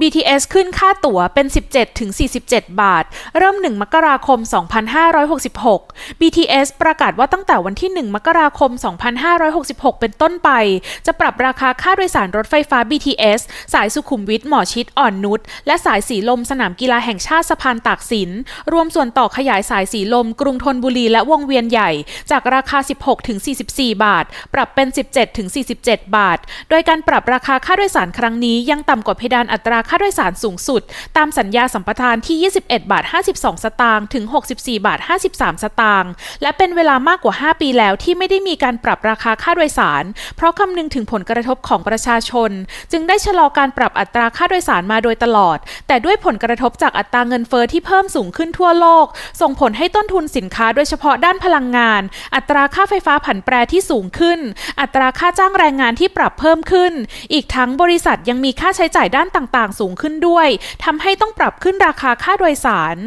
BTS ขึ้นค่าตั๋วเป็น 17-47 บาท เริ่ม 1 มกราคม 2566 BTS ประกาศว่าตั้งแต่วันที่ 1 มกราคม 2566 เป็นต้นไป จะปรับราคาค่าโดยสารรถไฟฟ้า BTS สายสุขุมวิทหมอชิดอ่อนนุช และสายสีลมสนามกีฬาแห่งชาติสะพานตากสิน รวมส่วนต่อขยายสายสีลม กรุงธนบุรีและวงเวียนใหญ่ จากราคา 16-44 บาท ปรับเป็น 17-47 บาท โดยการปรับราคาค่าโดยสารครั้งนี้ยังต่ำกว่าเพดานอัตราค่าโดยสารสูงสุด ตามสัญญาสัมปทานที่ 21 บาท 52 สตางค์ถึง 64 บาท 53 สตางค์และเป็นเวลามากกว่า 5 ปีแล้วที่ไม่ได้มีการปรับราคาค่าโดยสาร เพราะคำนึงถึงผลกระทบของประชาชน จึงได้ชะลอการปรับอัตราค่าโดยสารมาโดยตลอด แต่ด้วยผลกระทบจากอัตราเงินเฟอ้อที่เพิ่มสูงขึ้นทั่วโลก ส่งผลให้ต้นทุนสินค้าโดยเฉพาะด้านพลังงาน อัตราค่าไฟฟ้าผันแปรที่สูงขึ้น อัตราค่าจ้างแรงงานที่ปรับเพิ่มขึ้น อีกทั้งบริษัทยังมีค่าใช้จ่ายด้านต่างๆสูงขึ้นด้วยทำให้ต้องปรับขึ้นราคาค่าโดยสาร